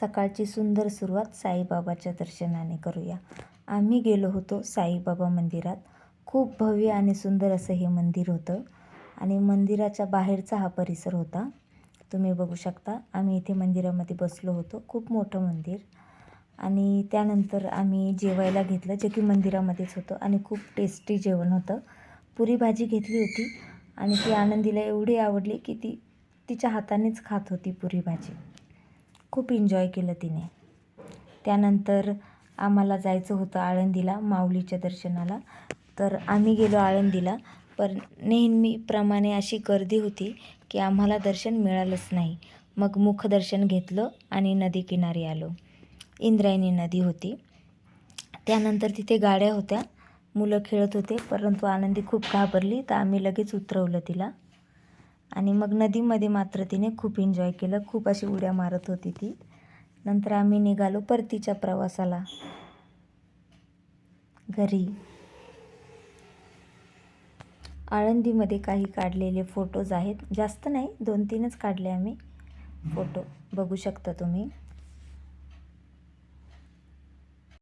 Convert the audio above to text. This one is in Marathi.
सकाळची सुंदर सुरुवात साईबाबाच्या दर्शनाने करूया. आम्ही गेलो होतो साईबाबा मंदिरात. खूप भव्य आणि सुंदर असं हे मंदिर होतं आणि मंदिराच्या बाहेरचा हा परिसर होता. तुम्ही बघू शकता आम्ही इथे मंदिरामध्ये बसलो होतो. खूप मोठं मंदिर. आणि त्यानंतर आम्ही जेवायला घेतलं जे की मंदिरामध्येच होतं. आणि खूप टेस्टी जेवण होतं. पुरी भाजी घेतली होती आणि ती आनंदीला एवढी आवडली की ती तिच्या हातानेच खात होती पुरी भाजी. खूप एन्जॉय केलं तिने. त्यानंतर आम्हाला जायचं होतं आळंदीला माऊलीच्या दर्शनाला. तर आम्ही गेलो आळंदीला पण नेहमीप्रमाणे अशी गर्दी होती की आम्हाला दर्शन मिळालंच नाही. मग मुखदर्शन घेतलं आणि नदीकिनारी आलो. इंद्रायणी नदी होती. त्यानंतर तिथे गाड्या होत्या. मुलं खेळत होते परंतु आनंदी खूप घाबरली तर आम्ही लगेच उतरवलं तिला. आणि मग नदीमध्ये मात्र तिने खूप एन्जॉय केलं. खूप अशी उड्या मारत होती ती. नंतर आम्ही निघालो परतीच्या प्रवासाला. घरी. आळंदीमध्ये काही काढलेले फोटोज आहेत. जास्त नाही दोन तीनच काढले आम्ही. फोटो बघू शकता तुम्ही.